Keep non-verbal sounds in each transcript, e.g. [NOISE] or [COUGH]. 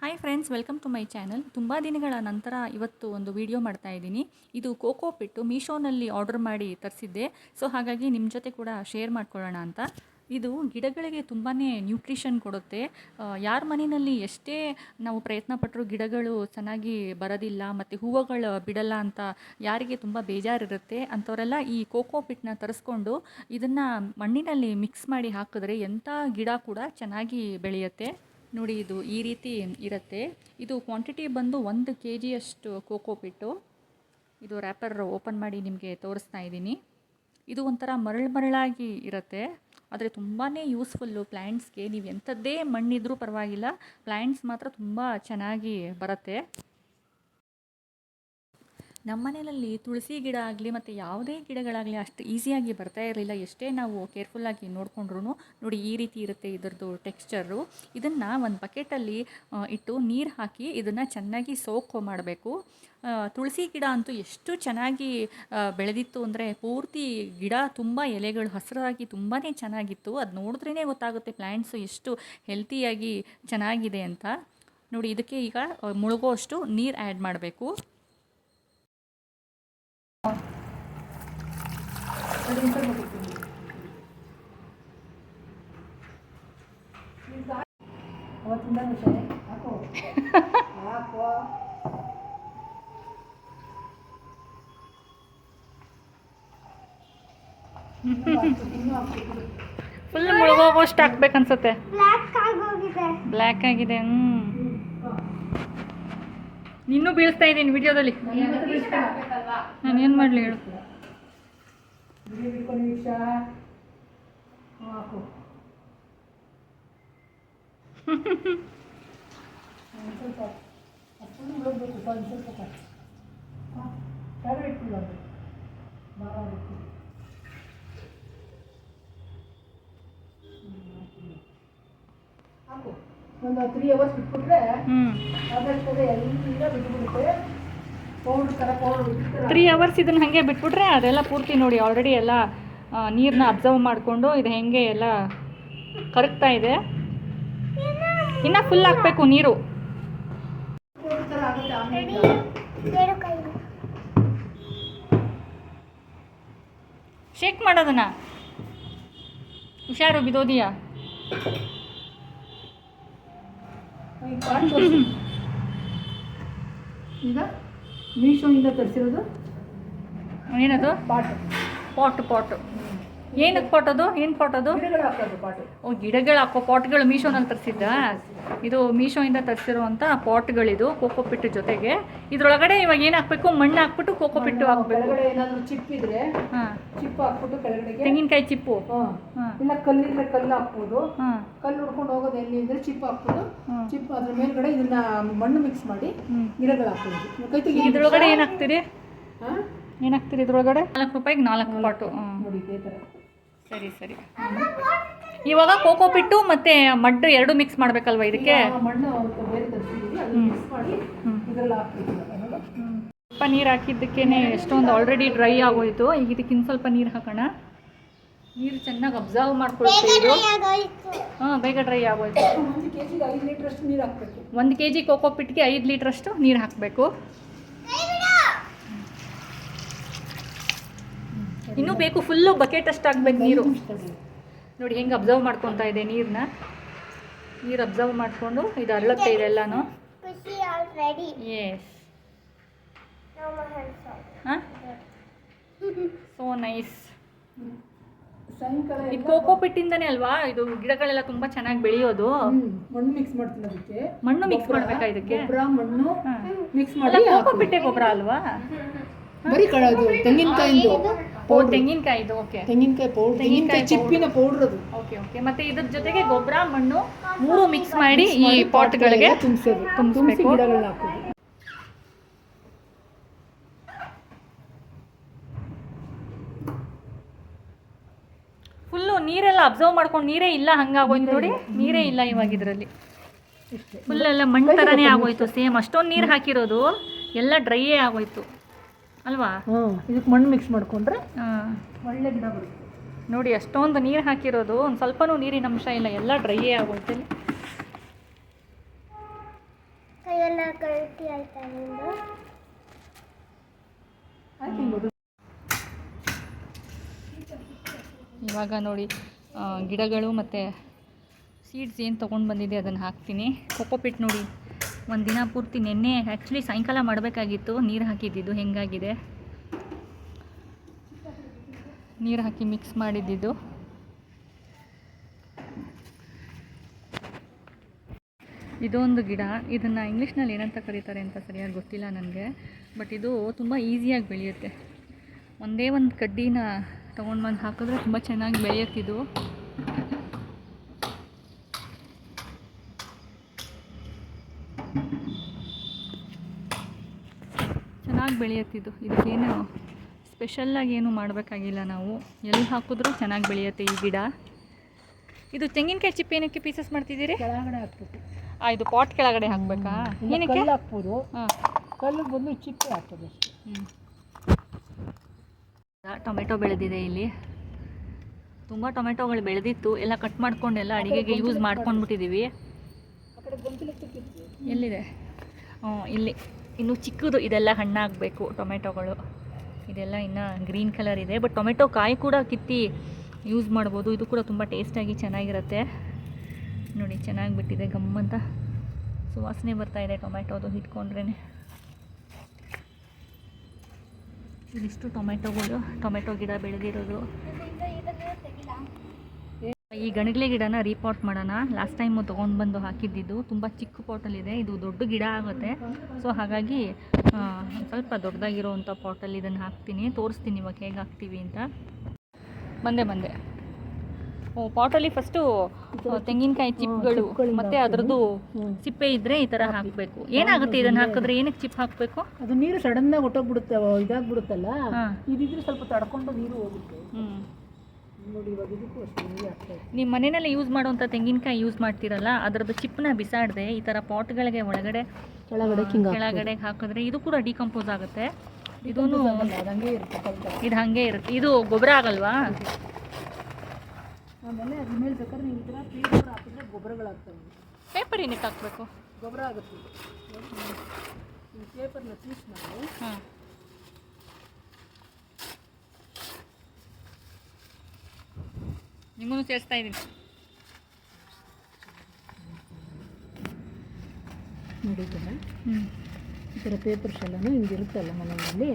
Hi friends welcome to my channel ತುಂಬ ದಿನಗಳ ನಂತರ ಇವತ್ತು ಒಂದು ವಿಡಿಯೋ ಮಾಡ್ತಾ ಇದ್ದೀನಿ. ಇದು ಕೋಕೋ ಪಿಟ್ಟು ಮೀಶೋನಲ್ಲಿ ಆರ್ಡರ್ ಮಾಡಿ ತರಿಸಿದ್ದೆ. ಸೊ ಹಾಗಾಗಿ ನಿಮ್ಮ ಜೊತೆ ಕೂಡ ಶೇರ್ ಮಾಡ್ಕೊಳ್ಳೋಣ ಅಂತ. ಇದು ಗಿಡಗಳಿಗೆ ತುಂಬಾ ನ್ಯೂಟ್ರಿಷನ್ ಕೊಡುತ್ತೆ. ಯಾರ ಮನೆಯಲ್ಲಿ ಎಷ್ಟೇ ನಾವು ಪ್ರಯತ್ನ ಪಟ್ಟರು ಗಿಡಗಳು ಚೆನ್ನಾಗಿ ಬರೋದಿಲ್ಲ ಮತ್ತು ಹೂವುಗಳು ಬಿಡಲ್ಲ ಅಂತ ಯಾರಿಗೆ ತುಂಬ ಬೇಜಾರಿರುತ್ತೆ. ಅಂಥವರೆಲ್ಲ ಈ ಕೋಕೋ ಪಿಟ್ನ ತರಿಸ್ಕೊಂಡು ಇದನ್ನು ಮಣ್ಣಿನಲ್ಲಿ ಮಿಕ್ಸ್ ಮಾಡಿ ಹಾಕಿದ್ರೆ ಎಂಥ ಗಿಡ ಕೂಡ ಚೆನ್ನಾಗಿ ಬೆಳೆಯುತ್ತೆ. ನೋಡಿ, ಇದು ಈ ರೀತಿ ಇರುತ್ತೆ. ಇದು ಕ್ವಾಂಟಿಟಿ ಬಂದು ಒಂದು ಕೆ ಜಿಯಷ್ಟು ಕೋಕೋ ಪಿಟ್ಟು ಇದು ರ್ಯಾಪರ್ ಓಪನ್ ಮಾಡಿ ನಿಮಗೆ ತೋರಿಸ್ತಾ ಇದ್ದೀನಿ. ಇದು ಒಂಥರ ಮರಳು ಮರಳಾಗಿ ಇರುತ್ತೆ. ಆದರೆ ತುಂಬಾ ಯೂಸ್ಫುಲ್ಲು ಪ್ಲ್ಯಾಂಟ್ಸ್ಗೆ ನೀವು ಎಂಥದ್ದೇ ಮಣ್ಣಿದ್ರೂ ಪರವಾಗಿಲ್ಲ. ಪ್ಲ್ಯಾಂಟ್ಸ್ ಮಾತ್ರ ತುಂಬ ಚೆನ್ನಾಗಿ ಬರುತ್ತೆ. ನಮ್ಮ ಮನೆಯಲ್ಲಿ ತುಳಸಿ ಗಿಡ ಆಗಲಿ ಮತ್ತು ಯಾವುದೇ ಗಿಡಗಳಾಗಲಿ ಅಷ್ಟು ಈಸಿಯಾಗಿ ಬರ್ತಾ ಇರಲಿಲ್ಲ. ಎಷ್ಟೇ ನಾವು ಕೇರ್ಫುಲ್ಲಾಗಿ ನೋಡಿಕೊಂಡ್ರು ನೋಡಿ ಈ ರೀತಿ ಇರುತ್ತೆ ಇದರದ್ದು ಟೆಕ್ಸ್ಚರು ಇದನ್ನು ಒಂದು ಬಕೆಟಲ್ಲಿ ಇಟ್ಟು ನೀರು ಹಾಕಿ ಇದನ್ನು ಚೆನ್ನಾಗಿ ಸೋಕ್ ಮಾಡಬೇಕು. ತುಳಸಿ ಗಿಡ ಅಂತೂ ಎಷ್ಟು ಚೆನ್ನಾಗಿ ಬೆಳೆದಿತ್ತು ಅಂದರೆ ಪೂರ್ತಿ ಗಿಡ ತುಂಬ ಎಲೆಗಳು ಹಸಿರಾಗಿ ತುಂಬಾ ಚೆನ್ನಾಗಿತ್ತು. ಅದು ನೋಡಿದ್ರೇ ಗೊತ್ತಾಗುತ್ತೆ ಪ್ಲ್ಯಾಂಟ್ಸು ಎಷ್ಟು ಹೆಲ್ತಿಯಾಗಿ ಚೆನ್ನಾಗಿದೆ ಅಂತ. ನೋಡಿ ಇದಕ್ಕೆ ಈಗ ಆ, ಮುಳುಗೋ ಅಷ್ಟು ನೀರು ಆ್ಯಡ್ ಮಾಡಬೇಕು. ಅವತ್ತಿಂದ ಹಾಕೋ ಹಾಕ್ಬೇಕು ಫುಲ್ ಮುಳುಗೋಗೋಷ್ಟು ಬ್ಲ್ಯಾಕ್ ಆಗೋಗಿದೆ. ಬ್ಲ್ಯಾಕ್ ಆಗಿದೆ ಹ್ಞೂ ಇನ್ನೂ ಬೀಳಿಸ್ತಾ ಇದ್ದೀನಿ ವಿಡಿಯೋದಲ್ಲಿ. ನಾನು ಏನು ಮಾಡಲಿ ಹೇಳು. ಒಂದು ತ್ರೀ ಅವರ್ಸ್ ಬಿಟ್ಬಿಟ್ರೆ ಅದಷ್ಟೇ ಎಲ್ಲ ಬಿಟ್ಬಿಡುತ್ತೆ? ತ್ರೀ ಅವರ್ಸ್ ಇದನ್ನು ಹಾಗೆ ಬಿಟ್ಬಿಟ್ರೆ ಅದೆಲ್ಲ ಪೂರ್ತಿ ನೋಡಿ ಆಲ್ರೆಡಿ ಎಲ್ಲ ನೀರನ್ನ ಅಬ್ಸರ್ವ್ ಮಾಡಿಕೊಂಡು ಇದು ಹೆಂಗೆ ಎಲ್ಲ ಕರಗ್ತಾ ಇದೆ. ಇನ್ನೂ ಫುಲ್ ಹಾಕ್ಬೇಕು ನೀರು. ಶೇಕ್ ಮಾಡೋದನ್ನ. ಹುಷಾರು ಬಿದೋದಿಯ? [LAUGHS] ಈಗ? ಮೀಶೋಯಿಂದ ತರಿಸಿರೋದು? ಏನದು? ಪಾಟ್. Pot pot. ಏನಕ್ಕೆ ಪಾಟ್ ಅದು ಏನು ಪಾಟ್ ಅದು ಗಿಡಗಳು ಹಾಕೋದು ಪಾಟು ಓ ಗಿಡಗಳು ಹಾಕೋ ಪಾಟ್ಗಳು ಮೀಶೋನಲ್ಲಿ ತರಿಸಿದ್ದ ಇದು ಮೀಶೋಯಿಂದ ತರಿಸಿರುವಂಥ ಪಾಟ್ಗಳಿದು ಕೋಕೋ ಪಿಟ್ಟು ಜೊತೆಗೆ. ಇದ್ರೊಳಗಡೆ ಇವಾಗ ಏನು ಹಾಕ್ಬೇಕು? ಮಣ್ಣು ಹಾಕ್ಬಿಟ್ಟು ಕೋಕೋ ಪಿಟ್ಟು ಹಾಕ್ಬೇಕು. ಕೆಳಗಡೆ ಏನಾದರೂ ಚಿಪ್ ಇದ್ರೆ ಹಾಂ. ಚಿಪ್ ಹಾಕ್ಬಿಟ್ಟು ಕೆಳಗಡೆ ತೆಂಗಿನಕಾಯಿ ಚಿಪ್ಪು ಇಲ್ಲ ಕಲ್ಲಿದ್ರೆ ಕಲ್ಲು ಹಾಕ್ಬೋದು. ಹಾಂ. ಕಲ್ಲು ಹುಡ್ಕೊಂಡು ಹೋಗೋದು ಎಲ್ಲಿ ಇದ್ರೆ ಚಿಪ್ ಹಾಕ್ಬೋದು ಚಿಪ್ಪು ಚಿಪ್ ಅದ್ರ ಮೇಲ್ಗಡೆ ಇದನ್ನ ಮಣ್ಣು ಮಿಕ್ಸ್ ಮಾಡಿ ಗಿಡಗಳು ಹಾಕ್ಬೋದು. ಇದ್ರೊಳಗಡೆ ಏನು ಹಾಕ್ತೀರಿ? ಹಾಂ? ಏನು ಹಾಕ್ತೀರಿ ಇದ್ರೊಳಗಡೆ? ನಾಲ್ಕು ರೂಪಾಯಿಗೆ ನಾಲ್ಕು ಪಾಟು ನೋಡಿ ಇದೇ ಥರ ಸರಿ ಸರಿ. ಇವಾಗ ಕೋಕೋ ಪಿಟ್ಟು ಮತ್ತು ಮಡ್ಡು ಎರಡು ಮಿಕ್ಸ್ ಮಾಡಬೇಕಲ್ವ ಇದಕ್ಕೆ? ಮಾಡಿ ಸ್ವಲ್ಪ ನೀರು ಹಾಕಿದ್ದಕ್ಕೇ ಎಷ್ಟೊಂದು ಆಲ್ರೆಡಿ ಡ್ರೈ ಆಗೋಯ್ತು. ಈಗ ಇದಕ್ಕೆ ಇನ್ನು ಸ್ವಲ್ಪ ನೀರು ಹಾಕೋಣ. ನೀರು ಚೆನ್ನಾಗಿ ಅಬ್ಸರ್ವ್ ಮಾಡ್ಕೊಳ್ತೀವಿ ಇದು ಹಾಂ ಬೇಗ ಡ್ರೈ ಆಗೋಯ್ತು. ಒಂದು ಕೆ ಜಿ ಕೋಕೋ ಪಿಟ್ಗೆ ಐದು ಲೀಟ್ರಷ್ಟು ನೀರು ಹಾಕಬೇಕು. ಇನ್ನೂ ಬೇಕು ಫುಲ್ಲು ಬಕೆಟ್ ಅಷ್ಟು ಹಾಕ್ಬೇಕು ನೀರು. ನೋಡಿ ಹೆಂಗೆ ಅಬ್ಸರ್ವ್ ಮಾಡ್ಕೊತಾ ಇದೆ ನೀರನ್ನ ನೀರು ಅಬ್ಸರ್ವ್ ಮಾಡಿಕೊಂಡು ಇದು ಅರಳುತ್ತೆ ಇದೆಲ್ಲನೂ ಎಸ್ ಹಾಂ ಸೋ ನೈಸ್ ಇದು ಕೋಕೋ ಪಿಟ್ಟಿಂದಾನೆ ಅಲ್ವಾ? ಇದು ಗಿಡಗಳೆಲ್ಲ ತುಂಬಾ ಚೆನ್ನಾಗಿ ಬೆಳೆಯೋದು. ಮಣ್ಣು ಮಿಕ್ಸ್ ಮಾಡ್ತೀನಿ ಅದಕ್ಕೆ. ಮಣ್ಣು ಮಿಕ್ಸ್ ಮಾಡ್ಬೇಕಾ ಇದಕ್ಕೆ? ಗೊಬ್ಬರ ಮಣ್ಣು ಮಿಕ್ಸ್ ಮಾಡಿ ಕೋಕೋ ಪಿಟ್ಟೆ ಗೊಬ್ಬರ ಅಲ್ವಾ? ಬರೀ ಕಳದು ತೆಂಗಿನಕಾಯಿಂದು. ಓ ತೆಂಗಿನಕಾಯಿದು ಓಕೆ ತೆಂಗಿನಕಾಯಿ ಪೌಡರ್ ತೆಂಗಿನಕಾಯಿ ಚಿಪ್ಪಿನ ಪೌಡರ್ ಅದು. ಓಕೆ ಓಕೆ ಮತ್ತೆ ಇದ್ರ ಜೊತೆಗೆ ಗೊಬ್ಬರ ಮಣ್ಣು ಮೂರು ಮಿಕ್ಸ್ ಮಾಡಿ ಈ ಪಾಟ್ಗಳಿಗೆ ತುಂಬಿಸೋದು. ತುಂಬಿಸಿ ಗಿಡಗಳನ್ನ ಹಾಕೋದು. ಫುಲ್ಲು ನೀರೆಲ್ಲ ಅಬ್ಸರ್ವ್ ಮಾಡ್ಕೊಂಡು ನೀರೇ ಇಲ್ಲ ಹಂಗಾಗೋಯ್ತು ನೋಡಿ. ನೀರೇ ಇಲ್ಲ ಇವಾಗ ಇದರಲ್ಲಿ. ಫುಲ್ಲೆಲ್ಲ ಫುಲ್ ಎಲ್ಲ ಮಣ್ಣು ಥರನೇ ಆಗೋಯ್ತು. ಸೇಮ್ ಅಷ್ಟೊಂದು ನೀರು ಹಾಕಿರೋದು. ಎಲ್ಲ ಡ್ರೈಯೇ ಆಗೋಯ್ತು. ಅಲ್ವಾ? ಇದಕ್ಕೆ ಮಣ್ಣು ಮಿಕ್ಸ್ ಮಾಡ್ಕೊಂಡ್ರೆ ಹಾಂ. ಒಳ್ಳೆ ಗಿಡ ಬರುತ್ತೆ. ನೋಡಿ ಅಷ್ಟೊಂದು ನೀರು ಹಾಕಿರೋದು. ಒಂದು ಸ್ವಲ್ಪನೂ ನೀರಿನ ಅಂಶ ಇಲ್ಲ. ಎಲ್ಲ ಡ್ರೈಯೇ ಆಗುತ್ತೆ ಇವಾಗ ನೋಡಿ ಗಿಡಗಳು ಮತ್ತು ಸೀಡ್ಸ್ ಏನು ತೊಗೊಂಡು ಬಂದಿದೆ ಅದನ್ನು ಹಾಕ್ತೀನಿ. ಕೊಕೋಪಿಟ್ ನೋಡಿ. ಒಂದು ದಿನ ಪೂರ್ತಿ ನೆನ್ನೆ ಆ್ಯಕ್ಚುಲಿ ಸಾಯಂಕಾಲ ಮಾಡಬೇಕಾಗಿತ್ತು, ನೀರು ಹಾಕಿದ್ದಿದ್ದು, ಹೆಂಗಾಗಿದೆ? ನೀರು ಹಾಕಿ ಮಿಕ್ಸ್ ಮಾಡಿದ್ದಿದ್ದು. ಇದೊಂದು ಗಿಡ, ಇದನ್ನು ಇಂಗ್ಲೀಷ್ನಲ್ಲಿ ಏನಂತ ಕರೀತಾರೆ ಅಂತ ಸರಿಯಾಗಿ ಗೊತ್ತಿಲ್ಲ ನನಗೆ ಬಟ್ ಇದು ತುಂಬ ಈಸಿಯಾಗಿ ಬೆಳೆಯುತ್ತೆ. ಒಂದೇ ಒಂದು ಕಡ್ಡಿನ ತೊಗೊಂಡು ಬಂದು ಹಾಕಿದ್ರೆ ತುಂಬ ಚೆನ್ನಾಗಿ ಬೆಳೆಯುತ್ತಿದ್ದು ಚೆನ್ನಾಗಿ ಬೆಳೆಯುತ್ತಿದ್ದು. ಇದಕ್ಕೇನು ಸ್ಪೆಷಲ್ಲಾಗಿ ಏನು ಮಾಡಬೇಕಾಗಿಲ್ಲ ನಾವು. ಎಲ್ಲಿ ಹಾಕಿದ್ರೂ ಚೆನ್ನಾಗಿ ಬೆಳೆಯುತ್ತೆ ಈ ಗಿಡ. ಇದು ತೆಂಗಿನಕಾಯಿ ಚಿಪ್ಪು ಏನಕ್ಕೆ ಪೀಸಸ್ ಮಾಡ್ತಿದ್ದೀರಿ? ಕೆಳಗಡೆ ಹಾಕ್ಬಿಟ್ಟು ಆ ಇದು ಪಾಟ್ ಕೆಳಗಡೆ ಹಾಕಬೇಕಾ? ಏನಕ್ಕೆ? ಹಾಕ್ಬೋದು. ಕಲ್ಲು ಬಂದು ಚಿಪ್ಪೆ ಹಾಕ್ತದೆ. ಟೊಮೆಟೊ ಬೆಳೆದಿದೆ ಇಲ್ಲಿ. ತುಂಬ ಟೊಮೆಟೊಗಳು ಬೆಳೆದಿತ್ತು. ಎಲ್ಲ ಕಟ್ ಮಾಡ್ಕೊಂಡು ಎಲ್ಲ ಅಡುಗೆಗೆ ಯೂಸ್ ಮಾಡ್ಕೊಂಡ್ಬಿಟ್ಟಿದ್ದೀವಿ. ಎಲ್ಲಿದೆ? ಹ್ಞೂ ಇಲ್ಲಿ. ಇನ್ನು ಚಿಕ್ಕದು ಇದೆಲ್ಲ ಹಣ್ಣಾಗಬೇಕು, ಟೊಮೆಟೊಗಳು. ಇದೆಲ್ಲ ಇನ್ನು ಗ್ರೀನ್ ಕಲರ್ ಇದೆ, ಬಟ್ ಟೊಮೆಟೊ ಕಾಯಿ ಕೂಡ ಕಿತ್ತಿ ಯೂಸ್ ಮಾಡ್ಬೋದು. ಇದು ಕೂಡ ತುಂಬ ಟೇಸ್ಟಾಗಿ ಚೆನ್ನಾಗಿರುತ್ತೆ. ನೋಡಿ ಚೆನ್ನಾಗಿ ಬಿಟ್ಟಿದೆ ಗಮ್ಮಂತ. ಸುವಾಸನೆ ಬರ್ತಾ ಇದೆ ಟೊಮೆಟೊದು ಹಿಡ್ಕೊಂಡ್ರೇ ಇದಿಷ್ಟು ಟೊಮೆಟೊಗಳು, ಟೊಮೆಟೊ ಗಿಡ ಬೆಳೆದಿರೋದು. ಈ ಗಣಗಿಲೆ ಗಿಡನ ರೀಪಾಟ್ ಮಾಡೋಣ. ಲಾಸ್ಟ್ ಟೈಮು ತೊಗೊಂಡು ಬಂದು ಹಾಕಿದ್ದಿದ್ದು ತುಂಬ ಚಿಕ್ಕ ಪಾಟಲ್ಲಿದೆ ಇದು. ದೊಡ್ಡ ಗಿಡ ಆಗುತ್ತೆ. ಸೊ ಹಾಗಾಗಿ ಸ್ವಲ್ಪ ದೊಡ್ಡದಾಗಿರೋವಂಥ ಪಾಟಲ್ಲಿ ಇದನ್ನು ಹಾಕ್ತೀನಿ. ತೋರಿಸ್ತೀನಿ ಇವಾಗ ಹೇಗೆ ಹಾಕ್ತೀವಿ ಅಂತ. ಬಂದೆ ಬಂದೆ. ಓ ಪಾಟಲ್ಲಿ ಫಸ್ಟು ತೆಂಗಿನಕಾಯಿ ಚಿಪ್ಗಳು. ಮತ್ತೆ ಅದರದ್ದು ಹ್ಮ್. ಸಿಪ್ಪೆ ಇದ್ದರೆ ಈ ತರ ಹಾಕ್ಬೇಕು. ಏನಾಗುತ್ತೆ ಇದನ್ನ ಹಾಕಿದ್ರೆ? ಏನಕ್ಕೆ ಚಿಪ್ ಹಾಕಬೇಕು? ಅದು ನೀರು ಸಡನ್ನಾಗಿ ಹೊಟ್ಟೋಗ್ಬಿಡುತ್ತೆ ಇದಾಗ್ಬಿಡುತ್ತಲ್ಲ? ಇದ್ರೆ ಇದಿದ್ರೆ ಸ್ವಲ್ಪ ತಡ್ಕೊಂಡು ನೀರು ಹೋಗುತ್ತೆ. ಹ್ಞೂ ನೋಡಿ ಇವಾಗ ಇದಕ್ಕೂ ಅಷ್ಟೇ ನೀರು ಹಾಕ್ತಾ ನಿಮ್ಮ ಮನೆಯಲ್ಲಿ ಯೂಸ್ ಮಾಡುವಂಥ ತೆಂಗಿನಕಾಯಿ ಯೂಸ್ ಮಾಡ್ತೀರಲ್ಲ ಅದರದ್ದು ಚಿಪ್ಪನ್ನ ಬಿಸಾಡದೆ ಈ ಥರ ಪಾಟ್ಗಳಿಗೆ ಒಳಗಡೆ ಕೆಳಗಡೆ ಹಿಂಗೆ ಕೆಳಗಡೆ ಹಾಕಿದ್ರೆ ಇದು ಕೂಡ ಡಿಕಂಪೋಸ್ ಆಗುತ್ತೆ. ಇದೂ ಅದು ಹಂಗೆ ಇರುತ್ತೆ ಇದು ಹಾಗೆ ಇರುತ್ತೆ. ಇದು ಗೊಬ್ಬರ ಆಗಲ್ವಾ? ಆಮೇಲೆ ಅದ್ರ ಮೇಲೆ ಬೇಕಾದ್ರೆ ನೀವು ಈ ಥರ ಪೇಪರ್ ಹಾಕಿದ್ರೆ ಗೊಬ್ಬರಗಳಾಗ್ತವೆ. ಪೇಪರ್ ಏನಕ್ಕೆ ಹಾಕಬೇಕು? ಗೊಬ್ಬರ ಆಗುತ್ತೆ. ಪೇಪರ್ನ ಪೀಸ್ ಮಾಡಿ ಹಾಂ. ನಿಮ್ಮನ್ನು ಸೇರಿಸ್ತಾ ಇದ್ದೀನಿ. ನೋಡಿ ಈ ಥರ ಪೇಪರ್ಸ್ ಎಲ್ಲನೂ ಹಿಂಗೆ ಇರುತ್ತಲ್ಲ ಮನೆಯಲ್ಲಿ?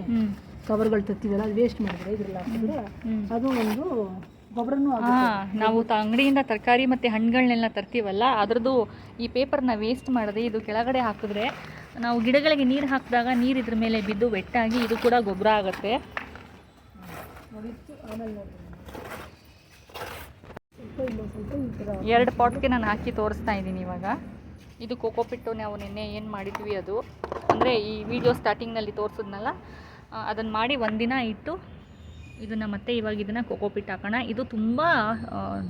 ಕವರ್ಗಳು ತರ್ತೀವಲ್ಲ ಅದು ವೇಸ್ಟ್ ಮಾಡಿದ್ರೆ ಇದ್ರಲ್ಲಿ ಹಾಕಿದ್ರೆ ಅದು ಒಂದು ಗೊಬ್ಬರನೂ ನಾವು ತ ಅಂಗಡಿಯಿಂದ ತರಕಾರಿ ಮತ್ತು ಹಣ್ಣುಗಳನ್ನೆಲ್ಲ ತರ್ತೀವಲ್ಲ ಅದರದ್ದು ಈ ಪೇಪರ್ನ ವೇಸ್ಟ್ ಮಾಡದೆ ಇದು ಕೆಳಗಡೆ ಹಾಕಿದ್ರೆ ನಾವು ಗಿಡಗಳಿಗೆ ನೀರು ಹಾಕಿದಾಗ ನೀರು ಇದ್ರ ಮೇಲೆ ಬಿದ್ದು ವೆಟ್ಟಾಗಿ ಇದು ಕೂಡ ಗೊಬ್ಬರ ಆಗುತ್ತೆ ನೋಡಿತ್ತು ಆಮೇಲೆ ನೋಡ್ರಿ ಸ್ವಲ್ಪ ಇಲ್ಲ ಸ್ವಲ್ಪ ಈ ಥರ ಎರಡು ಪಾಟ್ಗೆ ನಾನು ಹಾಕಿ ತೋರಿಸ್ತಾ ಇದ್ದೀನಿ ಇವಾಗ. ಇದು ಕೋಕೋಪಿಟ್ಟು ನಾವು ನಿನ್ನೆ ಏನು ಮಾಡಿದ್ವಿ ಅದು. ಅಂದರೆ ಈ ವಿಡಿಯೋ ಸ್ಟಾರ್ಟಿಂಗ್ನಲ್ಲಿ ತೋರಿಸಿದ್ನಲ್ಲ ಅದನ್ನು ಮಾಡಿ ಒಂದಿನ ಇಟ್ಟು ಇದನ್ನು ಮತ್ತೆ ಇವಾಗ ಇದನ್ನು ಕೋಕೋಪಿಟ್ ಹಾಕೋಣ. ಇದು ತುಂಬ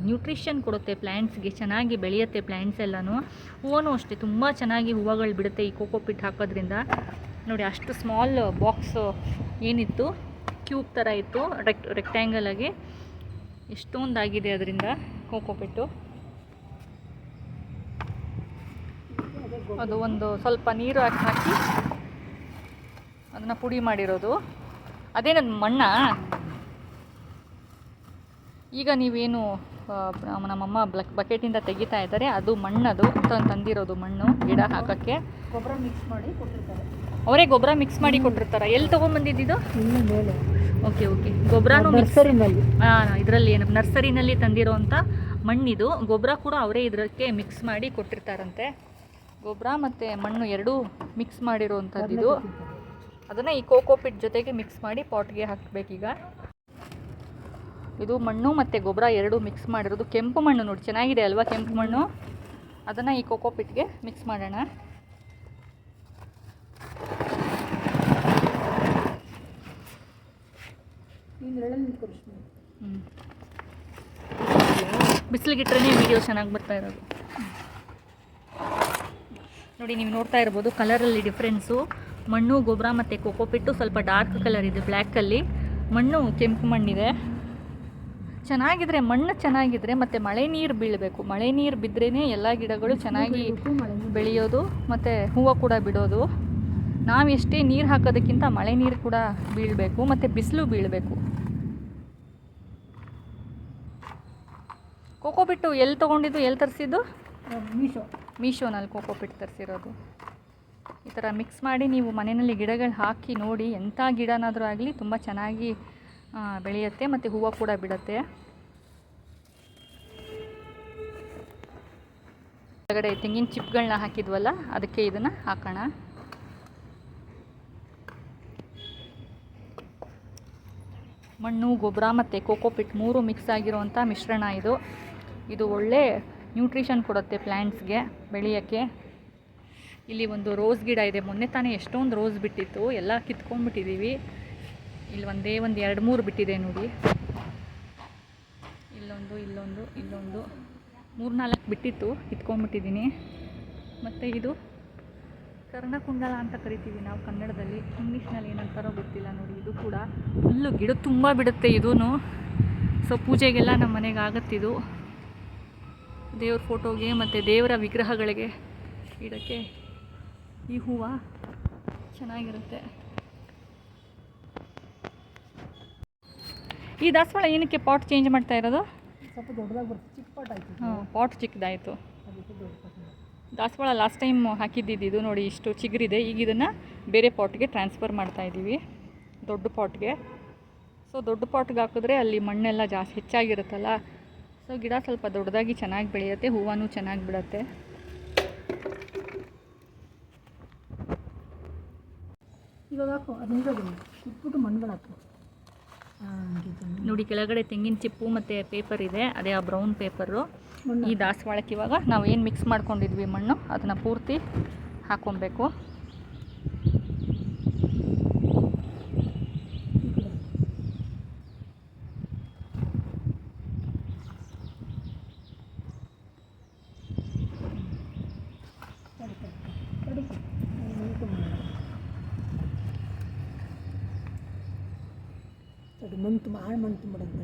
ನ್ಯೂಟ್ರಿಷನ್ ಕೊಡುತ್ತೆ ಪ್ಲ್ಯಾಂಟ್ಸ್ಗೆ ಚೆನ್ನಾಗಿ ಬೆಳೆಯುತ್ತೆ ಪ್ಲ್ಯಾಂಟ್ಸ್ ಎಲ್ಲನೂ. ಹೂವೂ ಅಷ್ಟೇ, ತುಂಬ ಚೆನ್ನಾಗಿ ಹೂವುಗಳು ಬಿಡುತ್ತೆ ಈ ಕೋಕೋಪಿಟ್ ಹಾಕೋದ್ರಿಂದ. ನೋಡಿ, ಅಷ್ಟು ಸ್ಮಾಲ್ ಬಾಕ್ಸ್ ಏನಿತ್ತು ಕ್ಯೂಬ್ ಥರ ಇತ್ತು ರೆಕ್ ರೆಕ್ಟ್ಯಾಂಗಲ್ ಆಗಿ ಎಷ್ಟೊಂದಾಗಿದೆ ಅದರಿಂದ. ಕೋಕೋಪಿಟ್ಟು ಅದು ಒಂದು ಸ್ವಲ್ಪ ನೀರು ಹಾಕಿ ಹಾಕಿ ಅದನ್ನು ಪುಡಿ ಮಾಡಿರೋದು. ಅದೇನದು ಮಣ್ಣಾ? ಈಗ ನೀವೇನು ನಮ್ಮಮ್ಮ ಬ್ಲಕ್ ಬಕೆಟಿಂದ ತೆಗಿತಾ ಇದ್ದಾರೆ. ಅದು ಮಣ್ಣದು. ತಂದಿರೋದು ಮಣ್ಣು ಗಿಡ ಹಾಕೋಕ್ಕೆ. ಗೊಬ್ಬರ ಮಿಕ್ಸ್ ಮಾಡಿ ಕೊಟ್ಟಿರ್ತಾರೆ. ಅವರೇ ಗೊಬ್ಬರ ಮಿಕ್ಸ್ ಮಾಡಿ ಕೊಟ್ಟಿರ್ತಾರೆ? ಎಲ್ಲಿ ತೊಗೊಂಬಂದಿದ್ದು ಓಕೆ ಓಕೆ. ಗೊಬ್ಬರನೂ ನರ್ಸರಿನಲ್ಲಿ. ಹಾಂ ಇದರಲ್ಲಿ ಏನು ನರ್ಸರಿನಲ್ಲಿ ತಂದಿರೋವಂಥ ಮಣ್ಣಿದು ಗೊಬ್ಬರ ಕೂಡ ಅವರೇ ಇದಕ್ಕೆ ಮಿಕ್ಸ್ ಮಾಡಿ ಕೊಟ್ಟಿರ್ತಾರಂತೆ. ಗೊಬ್ಬರ ಮತ್ತು ಮಣ್ಣು ಎರಡೂ ಮಿಕ್ಸ್ ಮಾಡಿರೋವಂಥದ್ದು ಇದು ಅದನ್ನು ಈ ಕೋಕೋಪಿಟ್ ಜೊತೆಗೆ ಮಿಕ್ಸ್ ಮಾಡಿ ಪಾಟ್ಗೆ ಹಾಕಬೇಕೀಗ. ಇದು ಮಣ್ಣು ಮತ್ತು ಗೊಬ್ಬರ ಎರಡೂ ಮಿಕ್ಸ್ ಮಾಡಿರೋದು. ಕೆಂಪು ಮಣ್ಣು ನೋಡಿ ಚೆನ್ನಾಗಿದೆ ಅಲ್ವಾ ಕೆಂಪು ಮಣ್ಣು? ಅದನ್ನು ಈ ಕೋಕೋಪಿಟ್ಗೆ ಮಿಕ್ಸ್ ಮಾಡೋಣ. ಹ್ಞೂ ಬಿಸಿಲಿಗಿಟ್ರೆ ವಿಡಿಯೋ ಚೆನ್ನಾಗಿ ಬರ್ತಾ ಇರೋದು. ನೋಡಿ, ನೀವು ನೋಡ್ತಾ ಇರ್ಬೋದು ಕಲರಲ್ಲಿ ಡಿಫ್ರೆನ್ಸು ಮಣ್ಣು, ಗೊಬ್ಬರ ಮತ್ತು ಕೋಕೋಪಿಟ್ಟು ಸ್ವಲ್ಪ ಡಾರ್ಕ್ ಕಲರ್ ಇದೆ ಬ್ಲ್ಯಾಕಲ್ಲಿ ಮಣ್ಣು ಕೆಂಪು ಮಣ್ಣಿದೆ. ಚೆನ್ನಾಗಿದ್ರೆ ಮಣ್ಣು ಚೆನ್ನಾಗಿದ್ರೆ ಮತ್ತು ಮಳೆ ನೀರು ಬೀಳಬೇಕು. ಮಳೆ ನೀರು ಬಿದ್ರೇ ಎಲ್ಲ ಗಿಡಗಳು ಚೆನ್ನಾಗಿ ಬೆಳೆಯೋದು ಮತ್ತು ಹೂವು ಕೂಡ ಬಿಡೋದು. ನಾವು ನೀರು ಹಾಕೋದಕ್ಕಿಂತ ಮಳೆ ನೀರು ಕೂಡ ಬೀಳಬೇಕು ಮತ್ತು ಬಿಸಿಲು ಬೀಳಬೇಕು. ಕೋಕೋ ಬಿಟ್ಟು ಎಲ್ಲಿ ತೊಗೊಂಡಿದ್ದು ಎಲ್ಲಿ ತರಿಸಿದ್ದು? ಮೀಶೋ. ಮೀಶೋನಲ್ಲಿ ಕೋಕೋ ಬಿಟ್ಟು ತರಿಸಿರೋದು. ಈ ಥರ ಮಿಕ್ಸ್ ಮಾಡಿ ನೀವು ಮನೆಯಲ್ಲಿ ಗಿಡಗಳು ಹಾಕಿ ನೋಡಿ ಎಂಥ ಗಿಡನಾದರೂ ಆಗಲಿ ತುಂಬ ಚೆನ್ನಾಗಿ ಬೆಳೆಯುತ್ತೆ ಮತ್ತು ಹೂವು ಕೂಡ ಬಿಡುತ್ತೆ. ಒಳಗಡೆ ತೆಂಗಿನ ಚಿಪ್ಗಳನ್ನ ಹಾಕಿದ್ವಲ್ಲ ಅದಕ್ಕೆ ಇದನ್ನು ಹಾಕೋಣ. ಮಣ್ಣು ಗೊಬ್ಬರ ಮತ್ತು ಕೋಕೋಪಿಟ್ ಮೂರು ಮಿಕ್ಸ್ ಆಗಿರುವಂಥ ಮಿಶ್ರಣ ಇದು. ಇದು ಒಳ್ಳೆ ನ್ಯೂಟ್ರಿಷನ್ ಕೊಡುತ್ತೆ ಪ್ಲ್ಯಾಂಟ್ಸ್ಗೆ ಬೆಳೆಯೋಕ್ಕೆ. ಇಲ್ಲಿ ಒಂದು ರೋಸ್ ಗಿಡ ಇದೆ. ಮೊನ್ನೆ ತಾನೇ ಎಷ್ಟೊಂದು ರೋಸ್ ಬಿಟ್ಟಿತ್ತು. ಎಲ್ಲ ಕಿತ್ಕೊಂಡ್ಬಿಟ್ಟಿದ್ದೀವಿ ಇಲ್ಲಿ ಒಂದೇ ಒಂದು ಎರಡು ಮೂರು ಬಿಟ್ಟಿದೆ ನೋಡಿ. ಇಲ್ಲೊಂದು ಇಲ್ಲೊಂದು ಇಲ್ಲೊಂದು. ಮೂರು ನಾಲ್ಕು ಬಿಟ್ಟಿತ್ತು. ಕಿತ್ಕೊಂಡ್ಬಿಟ್ಟಿದ್ದೀನಿ ಮತ್ತು ಇದು ಕರ್ಣಕುಂಡಲ ಅಂತ ಕರಿತೀವಿ ನಾವು ಕನ್ನಡದಲ್ಲಿ. ಇಂಗ್ಲೀಷ್ನಲ್ಲಿ ಏನಂತಾರೋ ಗೊತ್ತಿಲ್ಲ ನೋಡಿ. ಇದು ಕೂಡ ಫುಲ್ಲು ಗಿಡ ತುಂಬ ಬಿಡುತ್ತೆ ಇದೂ ಸೊ ಪೂಜೆಗೆಲ್ಲ ನಮ್ಮ ಮನೆಗೆ ಆಗುತ್ತಿದು ದೇವ್ರ ಫೋಟೋಗೆ ಮತ್ತು ದೇವರ ವಿಗ್ರಹಗಳಿಗೆ ಇಡೋಕ್ಕೆ ಈ ಹೂವು ಚೆನ್ನಾಗಿರುತ್ತೆ. ಈ ದಾಸವಾಳ ಏನಕ್ಕೆ ಪಾಟ್ ಚೇಂಜ್ ಮಾಡ್ತಾ ಇರೋದು? ಸ್ವಲ್ಪ ದೊಡ್ಡದಾಗಿ ಬರುತ್ತೆ ಚಿಕ್ಕ ಪಾಟ್ ಆಯ್ತು ಹಾಂ ಪಾಟ್ ಚಿಕ್ಕದಾಯಿತು. ದಾಸವಾಳ ಲಾಸ್ಟ್ ಟೈಮ್ ಹಾಕಿದ್ದಿದ್ದು ಇದು ನೋಡಿ ಇಷ್ಟು ಚಿಗುರಿದೆ. ಈಗ ಇದನ್ನು ಬೇರೆ ಪಾಟ್ಗೆ ಟ್ರಾನ್ಸ್ಫರ್ ಮಾಡ್ತಾ ಇದ್ದೀವಿ ದೊಡ್ಡ ಪಾಟ್ಗೆ ಸೊ ದೊಡ್ಡ ಪಾಟ್ಗೆ ಹಾಕಿದ್ರೆ ಅಲ್ಲಿ ಮಣ್ಣೆಲ್ಲ ಜಾಸ್ತಿ ಹೆಚ್ಚಾಗಿರುತ್ತಲ್ಲ ಸೊ ಗಿಡ ಸ್ವಲ್ಪ ದೊಡ್ಡದಾಗಿ ಚೆನ್ನಾಗಿ ಬೆಳೆಯುತ್ತೆ ಹೂವನೂ ಚೆನ್ನಾಗಿ ಬಿಡುತ್ತೆ. ಇವಾಗ ಗೀತಾ ನೋಡಿ ಕೆಳಗಡೆ ತೆಂಗಿನ ಚಿಪ್ಪು ಮತ್ತು ಪೇಪರ್ ಇದೆ ಅದೇ ಆ ಬ್ರೌನ್ ಪೇಪರು ಈ ದಾಸವಾಳಕ್ಕೆ ಇವಾಗ ನಾವು ಏನು ಮಿಕ್ಸ್ ಮಾಡ್ಕೊಂಡಿದ್ವಿ ಮಣ್ಣು ಅದನ್ನು ಪೂರ್ತಿ ಹಾಕ್ಕೊಬೇಕು ಈ ಕಡೆ. ತಡಿ, ತಡಿ, ತಡಿ. ಅದು ನೀಟು ಮಾಡು. ತುಂಬ ಮಾಡಂತ ಮಣ್ಣು ತುಂಬಿಡಂತ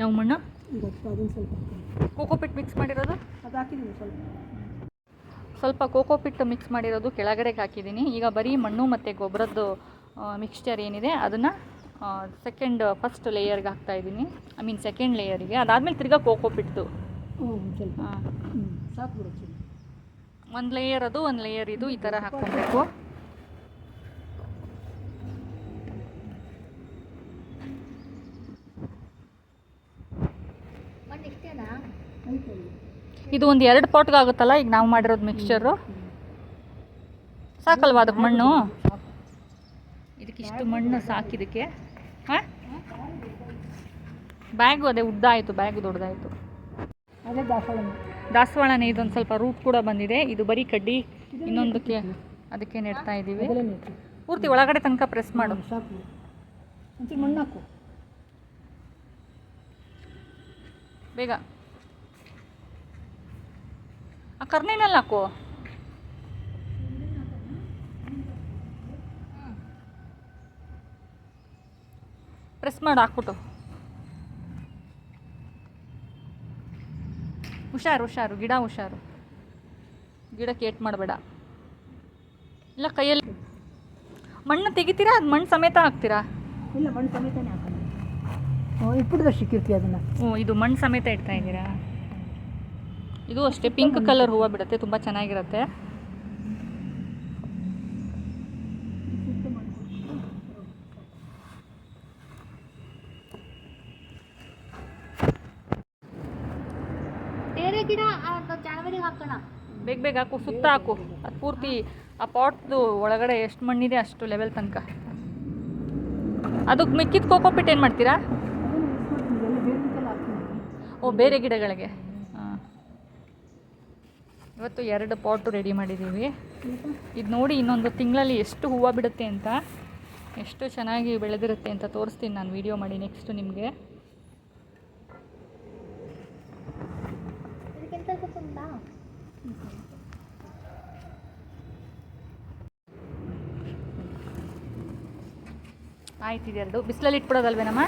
ಯಾವ ಮಣ್ಣು? ಈಗ ಅದನ್ನು ಸ್ವಲ್ಪ. ಕೋಕೋಪಿಟ್ ಮಿಕ್ಸ್ ಮಾಡಿರೋದು? ಅದು ಹಾಕಿದ್ದೀನಿ ಸ್ವಲ್ಪ. ಸ್ವಲ್ಪ ಕೋಕೋಪಿಟ್ ಮಿಕ್ಸ್ ಮಾಡಿರೋದು ಕೆಳಗಡೆಗೆ ಹಾಕಿದ್ದೀನಿ ಈಗ ಬರೀ ಮಣ್ಣು ಮತ್ತು ಗೊಬ್ಬರದ್ದು ಮಿಕ್ಸ್ಚರ್ ಏನಿದೆ ಅದನ್ನು ಸೆಕೆಂಡ್ ಫಸ್ಟ್ ಲೇಯರ್ಗೆ ಹಾಕ್ತಾ ಇದ್ದೀನಿ ಐ ಮೀನ್ ಸೆಕೆಂಡ್ ಲೇಯರಿಗೆ ಅದಾದಮೇಲೆ ತಿರ್ಗಾ ಕೋಕೋಪಿಟ್ದು ಸ್ವಲ್ಪ. ಒಂದು ಲೇಯರ್ ಅದು ಒಂದು ಲೇಯರ್ ಇದು ಈ ಥರ ಹಾಕ್ಕೊಬೇಕು ಆಯ್ತು ಅಲ್ಲಿ. ಇದು ಒಂದು ಎರಡು ಪಾಟ್ಗೆ ಆಗುತ್ತಲ್ಲ? ಈಗ ನಾವು ಮಾಡಿರೋದು ಮಿಕ್ಸ್ಚರು ಸಾಕಲ್ವ ಅದಕ್ಕೆ ಮಣ್ಣು? ಇದಕ್ಕೆ ಇದಕ್ಕಿಷ್ಟು ಮಣ್ಣು ಸಾಕಿದಕ್ಕೆ ಹಾಂ? ಬ್ಯಾಗು ಅದೇ ಉದ್ದ ಆಯಿತು ಬ್ಯಾಗ್ ದೊಡ್ಡದಾಯಿತು. ಅದೇ ದಾಸವಾಳ ದಾಸವಾಳನೇ ಇದೊಂದು ಸ್ವಲ್ಪ ರೂಟ್ ಕೂಡ ಬಂದಿದೆ. ಇದು ಬರೀ ಕಡ್ಡಿ ಇನ್ನೊಂದಕ್ಕೆ ಅದಕ್ಕೆ ನೆಡ್ತಾ ಇದ್ದೀವಿ ಪೂರ್ತಿ ಒಳಗಡೆ ತನಕ ಪ್ರೆಸ್ ಮಾಡು. ಮಣ್ಣು ಹಾಕು. ಬೇಗ. ಆ ಕರ್ನೇನಲ್ಲಿ ಹಾಕು. ಪ್ರೆಸ್ ಮಾಡಿ ಹಾಕ್ಬಿಟ್ಟು. ಹುಷಾರು ಹುಷಾರು ಗಿಡ ಹುಷಾರು. ಗಿಡಕ್ಕೆ ಏಟ್ ಮಾಡಬೇಡ. ಇಲ್ಲ ಕೈಯಲ್ಲಿ. ಮಣ್ಣು ತೆಗಿತೀರಾ? ಅದು ಮಣ್ಣು ಸಮೇತ ಹಾಕ್ತೀರಾ? ಇಲ್ಲ ಮಣ್ಣು ಸಮೇತನೇ ಹಾಕೋಣ. ಹ್ಞೂ ಸಿಕ್ಕಿರ್ತೀವಿ ಸಿಕ್ಕಿರ್ತಿ ಅದನ್ನು. ಓ ಇದು ಮಣ್ಣು ಸಮೇತ ಇಡ್ತಾ ಇದ್ದೀರಾ? ಇದು ಅಷ್ಟೇ ಪಿಂಕ್ ಕಲರ್ ಹೂವು ಬಿಡುತ್ತೆ ತುಂಬ ಚೆನ್ನಾಗಿರುತ್ತೆ. ಬೇಗ ಬೇಗ ಹಾಕು ಸುತ್ತ ಹಾಕು. ಅದು ಪೂರ್ತಿ ಆ ಪಾಟ್ದು ಒಳಗಡೆ ಎಷ್ಟು ಮಣ್ಣಿದೆ ಅಷ್ಟು ಲೆವೆಲ್ ತನಕ. ಅದಕ್ಕೆ ಮಿಕ್ಕಿದ ಕೋಕೋಪಿಟ್ ಏನು ಮಾಡ್ತೀರಾ? ಓ ಬೇರೆ ಗಿಡಗಳಿಗೆ. ಇವತ್ತು ಎರಡು ಪಾಟು ರೆಡಿ ಮಾಡಿದ್ದೀವಿ. ಇದು ನೋಡಿ ಇನ್ನೊಂದು ತಿಂಗಳಲ್ಲಿ ಎಷ್ಟು ಹೂವು ಬಿಡುತ್ತೆ ಅಂತ. ಎಷ್ಟು ಚೆನ್ನಾಗಿ ಬೆಳೆದಿರುತ್ತೆ ಅಂತ ತೋರಿಸ್ತೀನಿ ನಾನು ವೀಡಿಯೋ ಮಾಡಿ ನೆಕ್ಸ್ಟು ನಿಮಗೆ ಇದಕ್ಕಿಂತ ಸ್ವಲ್ಪ ಉಂಟಾ ಆಯ್ತು ಇದೆರಡು ಬಿಸಿಲಲ್ಲಿ ಇಟ್ಬಿಡೋದಲ್ವೇನಮ್ಮ?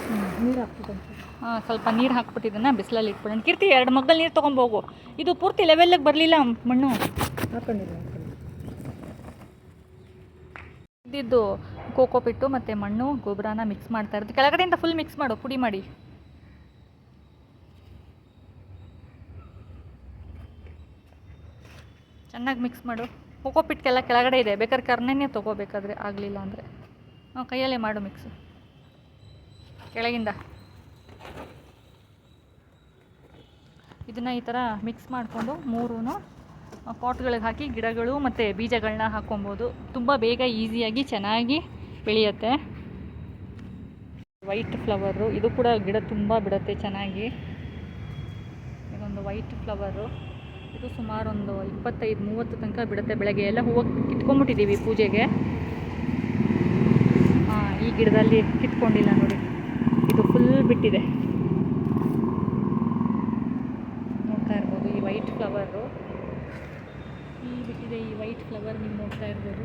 ನೀರು ಹಾಕ್ಬಿಟ್ಟು ಹಾಂ ಸ್ವಲ್ಪ ನೀರು ಹಾಕ್ಬಿಟ್ಟಿದ್ದನ್ನ ಬಿಸಿಲಲ್ಲಿ ಇಟ್ಬಿಡೋಣ. ಕೀರ್ತಿ ಎರಡು ಮಗ್ಗಲ್ಲಿ ನೀರು ತೊಗೊಂಬೋಗು ಇದು ಪೂರ್ತಿ ಲೆವೆಲ್ಗೆ ಬರಲಿಲ್ಲ ಮಣ್ಣು. ಹಾಕೊಂಡಿಲ್ಲ ಇದ್ದಿದ್ದು ಕೋಕೋ ಪಿಟ್ಟು ಮತ್ತು ಮಣ್ಣು ಗೊಬ್ಬರನ ಮಿಕ್ಸ್ ಮಾಡ್ತಾ ಇರೋದು. ಕೆಳಗಡೆಯಿಂದ ಫುಲ್ ಮಿಕ್ಸ್ ಮಾಡು ಪುಡಿ ಮಾಡಿ. ಚೆನ್ನಾಗಿ ಮಿಕ್ಸ್ ಮಾಡು. ಕೋಕೋ ಪಿಟ್ಗೆಲ್ಲ ಕೆಳಗಡೆ ಇದೆ. ಬೇಕಾದ್ರೆ ಕರ್ನೆನೇ ತೊಗೋಬೇಕಾದ್ರೆ ಆಗಲಿಲ್ಲ ಅಂದರೆ. ಹಾಂ ಕೈಯಲ್ಲೇ ಮಾಡು ಮಿಕ್ಸು. ಕೆಳಗಿಂದ. ಇದನ್ನು ಈ ಥರ ಮಿಕ್ಸ್ ಮಾಡಿಕೊಂಡು ಮೂರೂ ಪಾಟ್ಗಳಿಗೆ ಹಾಕಿ ಗಿಡಗಳು ಮತ್ತು ಬೀಜಗಳನ್ನ ಹಾಕ್ಕೊಬೋದು. ತುಂಬ ಬೇಗ, ಈಸಿಯಾಗಿ, ಚೆನ್ನಾಗಿ ಬೆಳೆಯುತ್ತೆ. ವೈಟ್ ಫ್ಲವರು ಇದು ಕೂಡ ಗಿಡ ತುಂಬ ಬಿಡುತ್ತೆ ಚೆನ್ನಾಗಿ. ಇದೊಂದು ವೈಟ್ ಫ್ಲವರು ಇದು ಸುಮಾರು ಒಂದು ಇಪ್ಪತ್ತೈದು, ಮೂವತ್ತು ತನಕ ಬಿಡುತ್ತೆ ಬೆಳಗ್ಗೆ. ಎಲ್ಲ ಹೂವು ಕಿತ್ಕೊಂಡ್ಬಿಟ್ಟಿದ್ದೀವಿ ಪೂಜೆಗೆ. ಈ ಗಿಡದಲ್ಲಿ ಕಿತ್ಕೊಂಡಿಲ್ಲ ನೋಡಿ. ಇದು ಫುಲ್ ಬಿಟ್ಟಿದೆ. ನೋಡ್ತಾ ಇರ್ಬೋದು, ಈ ವೈಟ್ ಫ್ಲವರು ಈ ಬಿಟ್ಟಿದೆ ಈ ವೈಟ್ ಫ್ಲವರ್ ನೀವು ನೋಡ್ತಾ ಇರ್ಬೋದು.